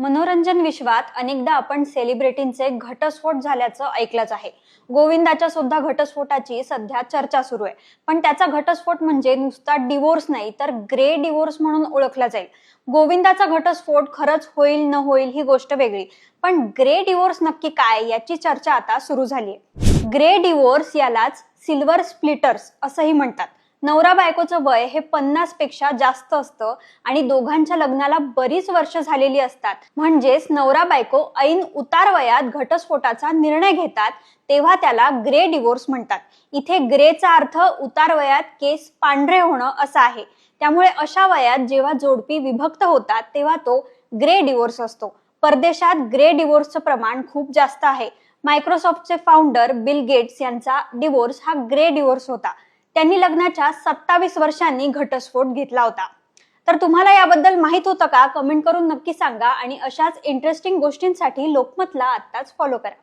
मनोरंजन विश्वात अनेकदा आपण सेलिब्रिटींचे घटस्फोट झाल्याचं ऐकलंच आहे. गोविंदाच्या सुद्धा घटस्फोटाची सध्या चर्चा सुरू आहे. पण त्याचा घटस्फोट म्हणजे नुसता डिवोर्स नाही तर ग्रे डिवोर्स म्हणून ओळखला जाईल. गोविंदाचा घटस्फोट खरंच होईल न होईल ही गोष्ट वेगळी. पण ग्रे डिवोर्स नक्की काय याची चर्चा आता सुरू झाली आहे ग्रे डिवोर्स यालाच सिल्वर स्प्लिटर्स असंही म्हणतात. नवरा बायकोचं वय हे पन्नासपेक्षा जास्त असतं आणि दोघांच्या लग्नाला बरीच वर्ष झालेली असतात. म्हणजेच नवरा बायको ऐन उतार वयात घटस्फोटाचा निर्णय घेतात तेव्हा त्याला ग्रे डिवोर्स म्हणतात. इथे ग्रेचा अर्थ उतार वयात केस पांढरे होणं असं आहे. त्यामुळे अशा वयात जेव्हा जोडपी विभक्त होतात तेव्हा तो ग्रे डिवोर्स असतो. परदेशात ग्रे डिवोर्सचं प्रमाण खूप जास्त आहे. मायक्रोसॉफ्टचे फाउंडर बिल गेट्स यांचा डिवोर्स हा ग्रे डिवोर्स होता. त्यांनी लग्नाच्या सत्तावीस वर्षांनी घटस्फोट घेतला होता. तर तुम्हाला याबद्दल माहीत होतं का? कमेंट करून नक्की सांगा आणि अशाच इंटरेस्टिंग गोष्टींसाठी लोकमतला आत्ताच फॉलो करा.